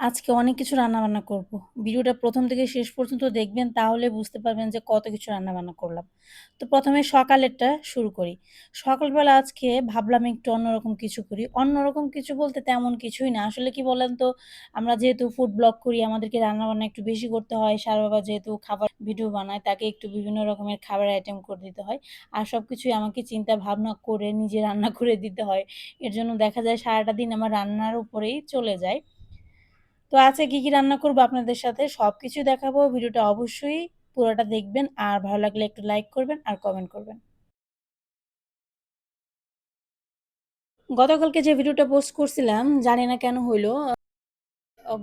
আজকে অনেক কিছু রান্নাবান্না করব। ভিডিওটা প্রথম থেকে শেষ পর্যন্ত দেখবেন, তাহলে বুঝতে পারবেন যে কত কিছু রান্নাবান্না করলাম। তো প্রথমে সকালেরটা শুরু করি। সকালবেলা আজকে ভাবলাম একটু অন্যরকম কিছু করি। অন্যরকম কিছু বলতে তেমন কিছুই না। আসলে কি বলেন তো, আমরা যেহেতু ফুড ব্লগ করি, আমাদেরকে রান্নাবান্না একটু বেশি করতে হয়। সার বাবা যেহেতু খাবার ভিডিও বানায়, তাকে একটু বিভিন্ন রকমের খাবারের আইটেম করে দিতে হয়। আর সব কিছুই আমাকে চিন্তা ভাবনা করে নিজে রান্না করে দিতে হয়। এর জন্য দেখা যায় সারাটা দিন আমার রান্নার উপরেই চলে যায়। তো আজকে কি, কি রান্না করব আপনাদের সাথে সবকিছুই দেখাবো। ভিডিওটা অবশ্যই পুরোটা দেখবেন। আর ভালো লাগলে একটু লাইক করবেন আর কমেন্ট করবেন। গতকালকে যে ভিডিওটা পোস্ট করছিলাম জানি না কেন হইল।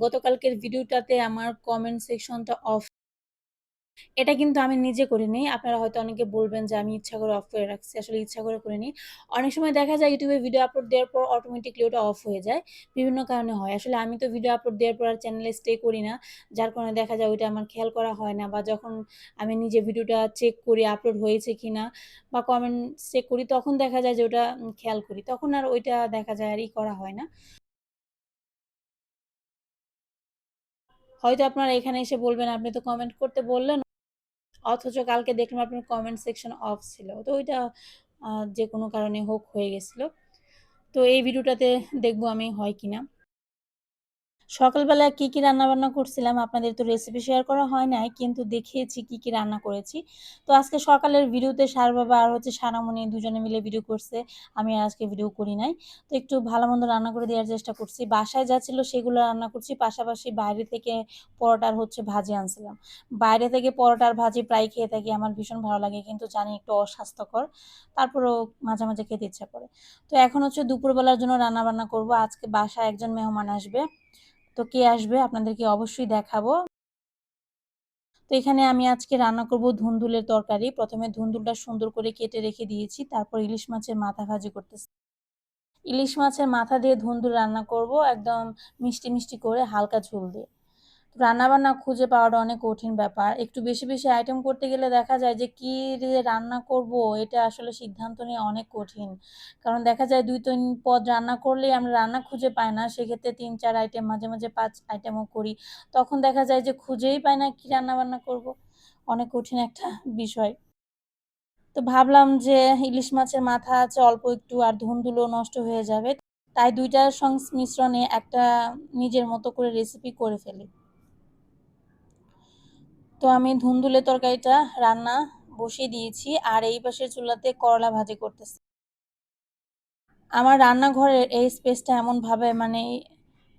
গতকালকের ভিডিওটাতে আমার কমেন্ট সেকশনটা অফ এটা কিন্তু আমি নিজে করিনি। আপনারা হয়তো অনেকে বলবেন যে আমি ইচ্ছা করে অফ করে রাখছি। আসলে ইচ্ছা করে করে করিনি। অনেক সময় দেখা যায় ইউটিউবে ভিডিও আপলোড দেওয়ার পর অটোমেটিক্যালি ওটা অফ হয়ে যায়। বিভিন্ন কারণে হয়। আসলে আমি তো ভিডিও আপলোড দেওয়ার পর আর চ্যানেলে স্টে করি না। যার কারণে দেখা যায় ওইটা আমার খেয়াল করা হয় না বা যখন আমি নিজে ভিডিওটা চেক করি আপলোড হয়েছে কিনা বা কমেন্ট চেক করি, তখন দেখা যায় যে ওটা খেয়াল করি। তখন আর ওইটা দেখা যায় আর ই করা হয় না। হয়তো আপনারা এখানে এসে বলবেন, আপনি তো কমেন্ট করতে বললেন অথচ কালকে দেখলাম আপনার কমেন্ট সেকশন অফ ছিল। তো ওইটা যে কোনো কারণে হোক হয়ে গেছিল তো এই ভিডিওটাতে দেখব আমি হয় কিনা। সকালবেলা কি, কি রান্নাবান্না করছিলাম আপনাদের তো রেসিপি শেয়ার করা হয় নাই কিন্তু দেখিয়েছি কি, কি রান্না করেছি। তো আজকে সকালের ভিডিওতে সার বাবা আর হচ্ছে সানামণি দুজনে মিলে ভিডিও করছে। আমি আজকে ভিডিও করি নাই। তো একটু ভালো-মন্দ রান্না করে দেওয়ার চেষ্টা করছি। বাসায় যা ছিল সেগুলো রান্না করছি। পাশাপাশি বাইরে থেকে পরোটার হচ্ছে ভাজি আনছিলাম। বাইরে থেকে পরোটার ভাজি প্রায় খেয়ে থাকি। আমার ভীষণ ভালো লাগে কিন্তু জানি একটু অস্বাস্থ্যকর। তারপরেও মাঝে, মাঝে খেতে ইচ্ছা করে। তো এখন হচ্ছে দুপুরবেলার জন্য রান্নাবান্না করব। আজকে বাসায় একজন মেহমান আসবে। তো কে আসবে আপনাদেরকে অবশ্যই দেখাবো। তো এখানে আমি আজকে রান্না করব ধুন্দুলের তরকারি। ১ম এ ধুন্দুলটা সুন্দর করে কেটে রেখে দিয়েছি। তারপর ইলিশ মাছের মাথা ভাজি করতেছি। ইলিশ মাছের মাথা দিয়ে ধুন্দুল রান্না করব একদম মিষ্টি, মিষ্টি করে হালকা ঝোল দিয়ে। রান্নাবান্না খুঁজে পাওয়াটা অনেক কঠিন ব্যাপার। একটু বেশি, বেশি আইটেম করতে গেলে দেখা যায় যে কি রান্না করব এটা আসলে সিদ্ধান্ত নিয়ে অনেক কঠিন। কারণ দেখা যায় ২-৩ পদ রান্না করলেই আমরা রান্না খুঁজে পাই না। সেক্ষেত্রে ৩-৪ আইটেম মাঝে, মাঝে পাঁচ আইটেমও করি। তখন দেখা যায় যে খুঁজেই পাই না কি রান্নাবান্না করব। অনেক কঠিন একটা বিষয়। তো ভাবলাম যে ইলিশ মাছের মাথা আছে অল্প একটু আর ধুন্দুলও নষ্ট হয়ে যাবে। তাই দুইটার সংমিশ্রণে একটা নিজের মতো করে রেসিপি করে ফেলি। তো আমি ধুন্দুলের তরকারিটা রান্না বসিয়ে দিয়েছি আর এই পাশের চুলাতে করলা ভাজি করতেছি। আমার রান্নাঘরের এই স্পেসটা এমনভাবে মানে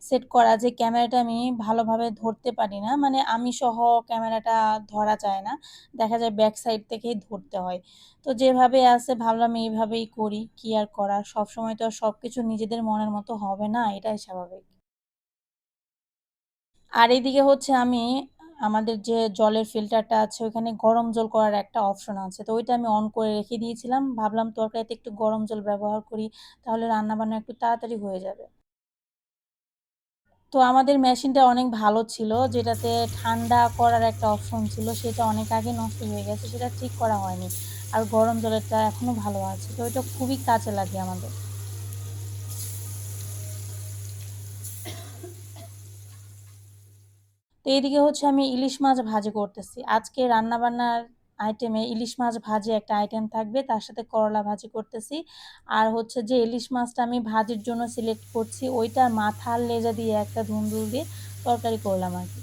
সেট করা যে ক্যামেরাটা আমি ভালোভাবে ধরতে পারি না। মানে আমি সহ ক্যামেরাটা ধরা যায় না। দেখা যায় ব্যাক সাইড থেকেই ধরতে হয়। তো যেভাবে আছে ভাবলাম এইভাবেই করি। কি আর করার? সবসময় তো আর সব কিছু নিজেদের মনের মতো হবে না, এটাই স্বাভাবিক। আর এইদিকে হচ্ছে আমি আমাদের যে জলের ফিল্টারটা আছে, ওইখানে গরম জল করার একটা অপশন আছে। তো ওইটা আমি অন করে রেখে দিয়েছিলাম। ভাবলাম তরকারিতে একটু গরম জল ব্যবহার করি। তাহলে রান্নাবান্না একটু তাড়াতাড়ি হয়ে যাবে। তো আমাদের মেশিনটা অনেক ভালো ছিল। যেটাতে ঠান্ডা করার একটা অপশন ছিল। সেটা অনেক আগে নষ্ট হয়ে গেছে। সেটা ঠিক করা হয়নি। আর গরম জলেরটা এখনও ভালো আছে। তো এটা খুবই কাজে লাগে আমাদের। তো এদিকে হচ্ছে আমি ইলিশ মাছ ভাজি করতেছি। আজকে রান্নাবান্নার আইটেমে ইলিশ মাছ ভাজি একটা আইটেম থাকবে। তার সাথে করলা ভাজি করতেছি। আর হচ্ছে যে ইলিশ মাছটা আমি ভাজির জন্য সিলেক্ট করছি, ওইটা মাথার লেজা দিয়ে একটা ধুন্দুল দিয়ে তরকারি করলাম আরকি।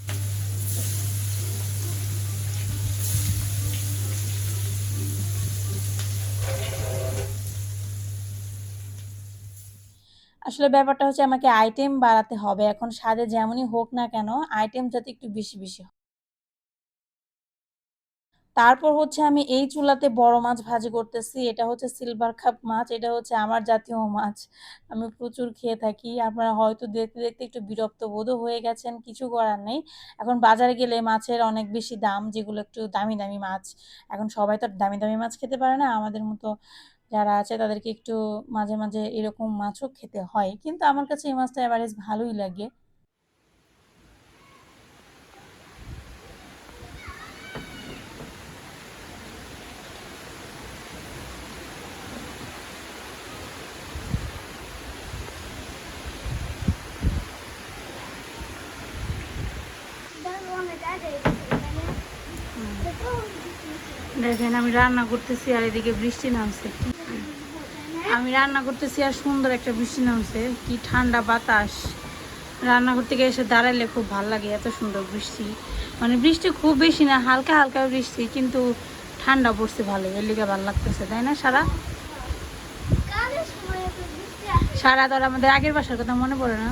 আসলে ব্যাপারটা হচ্ছে আমাকে আইটেম বাড়াতে হবে। এখন স্বাদে যেমনই হোক না কেন আইটেম যাতে একটু বেশি, বেশি হয়। তারপর হচ্ছে আমি এই চুলাতে বড় মাছ ভাজি করতেছি। এটা হচ্ছে সিলভার কাপ মাছ। এটা হচ্ছে আমার জাতীয় মাছ। আমি প্রচুর খেয়ে থাকি। আপনারা হয়তো দেখতে, দেখতে একটু বিরক্ত বোধও হয়ে গেছেন। কিছু করার নেই। এখন বাজারে গেলে মাছের অনেক বেশি দাম যেগুলো একটু দামি, দামি মাছ। এখন সবাই তো দামি, দামি মাছ খেতে পারে না। আমাদের মতো যারা আছে তাদেরকে একটু মাঝে, মাঝে এরকম মাছও খেতে হয়। কিন্তু আমার কাছে এই মাছটা অ্যাভারেজ ভালোই লাগে। দেখেন আমি রান্না করতেছি আর এদিকে বৃষ্টি নামছে আমি রান্না করতেছি আর সুন্দর একটা বৃষ্টি নামছে, কি ঠান্ডা বাতাস। রান্না করতে গিয়ে এসে দাঁড়াইলে খুব ভালো লাগে এত সুন্দর বৃষ্টি। মানে বৃষ্টি খুব বেশি না, হালকা হালকা বৃষ্টি, কিন্তু ঠান্ডা পড়ছে ভালো এর লিগে ভালো লাগতেছে, তাই না, সারা? সারা তোর আমাদের আগের বাসার কথা মনে পড়ে না?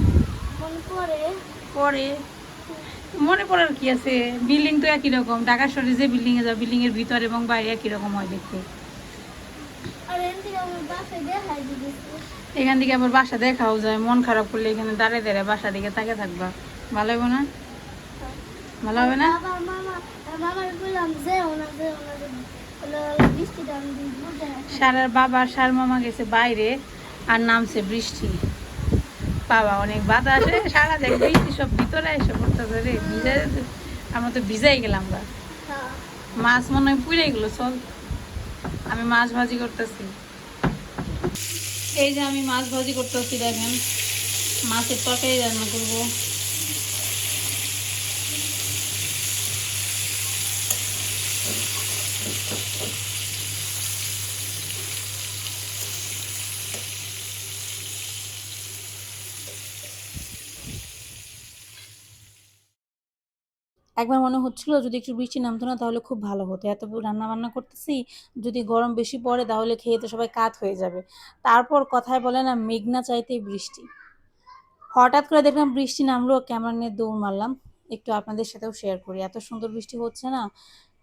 পরে মনে পড়ার কি আছে, বিল্ডিং তো একই রকম, ঢাকা শহরে যে বিল্ডিং এ যাও, বিল্ডিং এর ভিতর এবং বাইরে একই রকম হয় দেখতে। এখান থেকে আবার বাসা দেখাও যায় মন খারাপ করলে এখানে দাঁড়িয়ে দাঁড়িয়ে বাসা দিকে তাকে থাকবা। ভালো হবে না? ভালো হবে না? সারার বাবা সার মামা গেছে বাইরে আর নামছে বৃষ্টি। বাবা অনেক বাতাসে সারা দেখ বৃষ্টি সব ভিতরে এসে পড়তেছে রে। ভিজে আমরা তো ভিজাই গেলাম গা। মাছ মনে হয় পুড়ে গেলো চল। আমি মাছ ভাজি করতেছি। এই যে আমি মাছ ভাজি করতেছি, দেখেন। মাছের তরকারি রান্না করব। একবার মনে হচ্ছিল যদি একটু বৃষ্টি নামতো না তাহলে খুব ভালো হতো। এত রান্না বান্না করতেছি, যদি গরম বেশি পড়ে তাহলে খেয়ে তো সবাই কাত হয়ে যাবে। তারপর কথায় বলে না, মেঘনা চাইতেই বৃষ্টি। হঠাৎ করে দেখলাম বৃষ্টি নামলো, ক্যামেরা নিয়ে দৌড় মারলাম। একটু আপনাদের সাথেও শেয়ার করি। এত সুন্দর বৃষ্টি হচ্ছে না,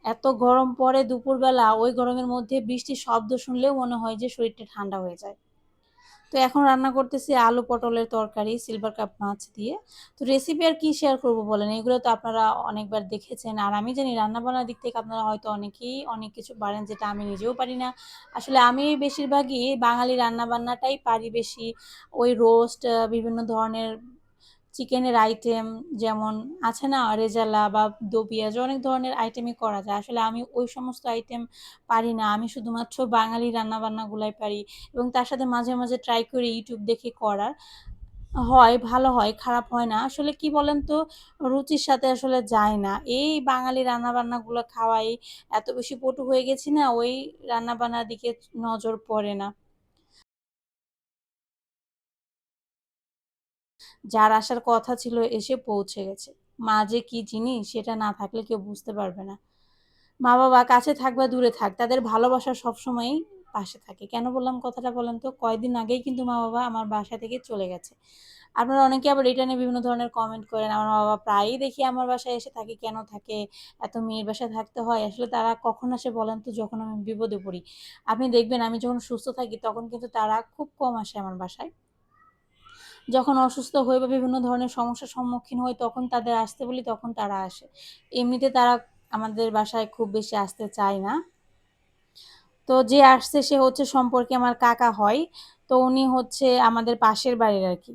এত গরম পড়ে দুপুরবেলা, ওই গরমের মধ্যে বৃষ্টির শব্দ শুনলেও মনে হয় যে শরীরটা ঠান্ডা হয়ে যায়। তো এখন রান্না করতেছি আলু পটলের তরকারি সিলভার কাপ মাছ দিয়ে। তো রেসিপি আর কি শেয়ার করব বলেন? এগুলো তো আপনারা অনেকবার দেখেছেন। আর আমি জানি রান্নাবান্নার দিক থেকে আপনারা হয়তো অনেকেই অনেক কিছু পারেন যেটা আমি নিজেও পারি না। আসলে আমি বেশিরভাগই বাঙালি রান্নাবান্নাটাই পারি বেশি। ওই রোস্ট বিভিন্ন ধরনের চিকেনের আইটেম যেমন আছে না রেজালা বা দো পেঁয়াজ অনেক ধরনের আইটেমই করা যায়। আসলে আমি ওই সমস্ত আইটেম পারি না। আমি শুধুমাত্র বাঙালি রান্নাবান্নাগুলাই পারি এবং তার সাথে মাঝে মাঝে ট্রাই করি ইউটিউব দেখে করার হয়, ভালো হয়, খারাপ হয় না। আসলে কি বলেন তো রুচির সাথে আসলে যায় না। এই বাঙালি রান্নাবান্নাগুলো খাওয়াই এত বেশি পটু হয়ে গেছি না, ওই রান্নাবান্নার দিকে নজর পড়ে না। যার আসার কথা ছিল এসে পৌঁছে গেছে। মা যে কি জিনিস সেটা না থাকলে কেউ বুঝতে পারবে না। মা বাবা কাছে থাক বা দূরে থাক, তাদের ভালোবাসা সবসময়ই পাশে থাকে। কেন বললাম কথাটা বলেন তো? কয়েকদিন আগেই কিন্তু মা বাবা আমার বাসা থেকে চলে গেছে। আপনারা অনেকে আবার এটা নিয়ে বিভিন্ন ধরনের কমেন্ট করেন, আমার মা বাবা প্রায়ই দেখি আমার বাসায় এসে থাকে, কেন থাকে? এত মেয়ের বাসায় থাকতে হয়? আসলে তারা কখন আসে বলেন তো? যখন আমি বিপদে পড়ি। আপনি দেখবেন আমি যখন সুস্থ থাকি তখন কিন্তু তারা খুব কম আসে আমার বাসায়। যখন অসুস্থ হয়ে বা বিভিন্ন ধরনের সমস্যার সম্মুখীন হই, তখন তাদের আসতে বলি, তখন তারা আসে। এমনিতে তারা আমাদের বাসায় খুব বেশি আসতে চায় না। তো যে আসছে, সে হচ্ছে সম্পর্কে আমার কাকা হয়। তো উনি হচ্ছে আমাদের পাশের বাড়ির আর কি।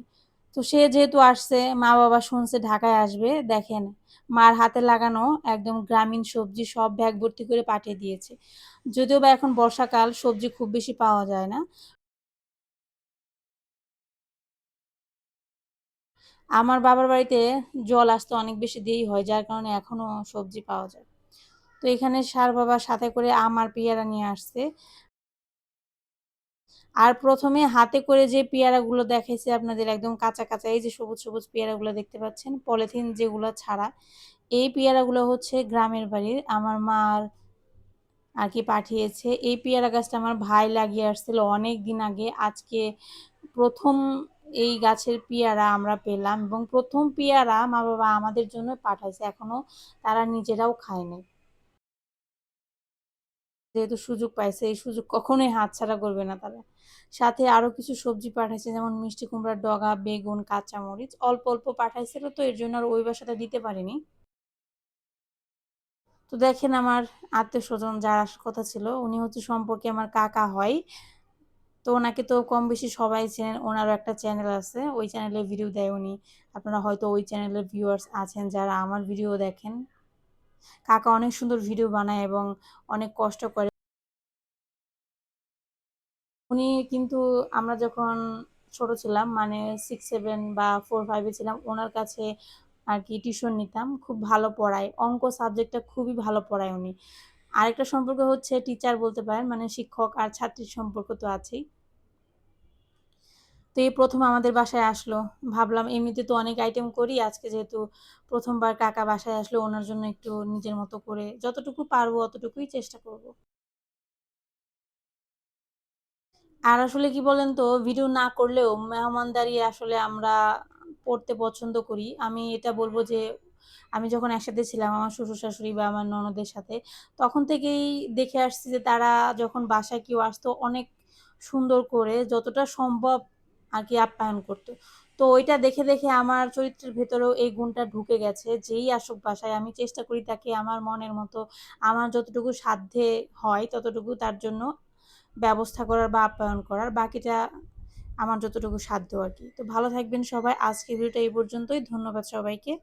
তো সে যেহেতু আসছে মা বাবা শুনছে, ঢাকায় আসবে, দেখেন মার হাতে লাগানো একদম গ্রামীণ সবজি সব ব্যাগ ভর্তি করে পাঠিয়ে দিয়েছে। যদিও বা এখন বর্ষাকাল, সবজি খুব বেশি পাওয়া যায় না। আমার বাবার বাড়িতে জল আসতে অনেক বেশি দেরি হয়, যার কারণে এখনও সবজি পাওয়া যায়। তো এখানে সার বাবা সাথে করে আম আর পেয়ারা নিয়ে আসছে। আর প্রথমে হাতে করে যে পেয়ারাগুলো দেখাইছে আপনাদের একদম কাঁচা কাঁচা, এই যে সবুজ সবুজ পেয়ারাগুলো দেখতে পাচ্ছেন, পলিথিন যেগুলো ছাড়া, এই পেয়ারাগুলো হচ্ছে গ্রামের বাড়ির। আমার মার আর কি পাঠিয়েছে। এই পেয়ারা গাছটা আমার ভাই লাগিয়ে আসছিল অনেক দিন আগে। আজকে প্রথম এই গাছের পেয়ারা আমরা পেলাম এবং প্রথম পেয়ারা মা বাবা আমাদের জন্য পাঠাইছে, এখনও তারা নিজেরাও খায়নি। যেহেতু সুযোগ পাইছে, এই সুযোগ কখনোই হাতছাড়া করবে না তারা। সাথে আরও কিছু সবজি পাঠাইছে, যেমন মিষ্টি কুমড়ার ডগা, বেগুন, কাঁচামরিচ, অল্প অল্প পাঠাইছিল তো এর জন্য আর ওই বাসাটা দিতে পারিনি। তো দেখেন আমার আত্মীয় স্বজন যার কথা ছিল, উনি হচ্ছে সম্পর্কে আমার কাকা হয়। তো ওনাকে তো কম বেশি সবাই চেনেন, ওনারও একটা চ্যানেল আছে, ওই চ্যানেলে ভিডিও দেয় উনি। আপনারা হয়তো ওই চ্যানেলের ভিউয়ার্স আছেন যারা আমার ভিডিও দেখেন। কাকা অনেক সুন্দর ভিডিও বানায় এবং অনেক কষ্ট করে। উনি কিন্তু আমরা যখন ছোট ছিলাম মানে সিক্স সেভেন বা ফোর ফাইভে ছিলাম, ওনার কাছে আর কি টিউশন নিতাম। খুব ভালো পড়ায়। অঙ্ক সাবজেক্টটা খুবই ভালো পড়ায় উনি। আরেকটা সম্পর্ক হচ্ছে টিচার বলতে পারেন মানে শিক্ষক আর ছাত্রীর সম্পর্ক তো আছেই। তো এই প্রথম আমাদের বাসায় আসলো। ভাবলাম এমনিতে তো অনেক আইটেম করি, আজকে যেহেতু প্রথমবার কাকা বাসায় আসলো, ওনার জন্য একটু নিজের মতো করে যতটুকু পারব অতটুকুই চেষ্টা করব। আর আসলে কি বলেন তো ভিডিও না করলেও মেহমানদারি আসলে আমরা পড়তে পছন্দ করি। আমি এটা বলব যে আমি যখন একসাথে ছিলাম আমার শ্বশুর শাশুড়ি বা আমার ননদের সাথে, তখন থেকেই দেখে আসছি যে তারা যখন বাসায় কেউ আসতো অনেক সুন্দর করে যতটা সম্ভব আর কি আপ্যায়ন করতো। তো ওইটা দেখে দেখে আমার চরিত্রের ভেতরেও এই গুণটা ঢুকে গেছে, যেই আসুক বাসায় আমি চেষ্টা করি তাকে আমার মনের মতো, আমার যতটুকু সাধ্যে হয় ততটুকু তার জন্য ব্যবস্থা করার বা আপ্যায়ন করার, বাকিটা আমার যতটুকু সাধ্য আর কি। তো ভালো থাকবেন সবাই আজকে ভিডিওটা এই পর্যন্তই, ধন্যবাদ সবাইকে।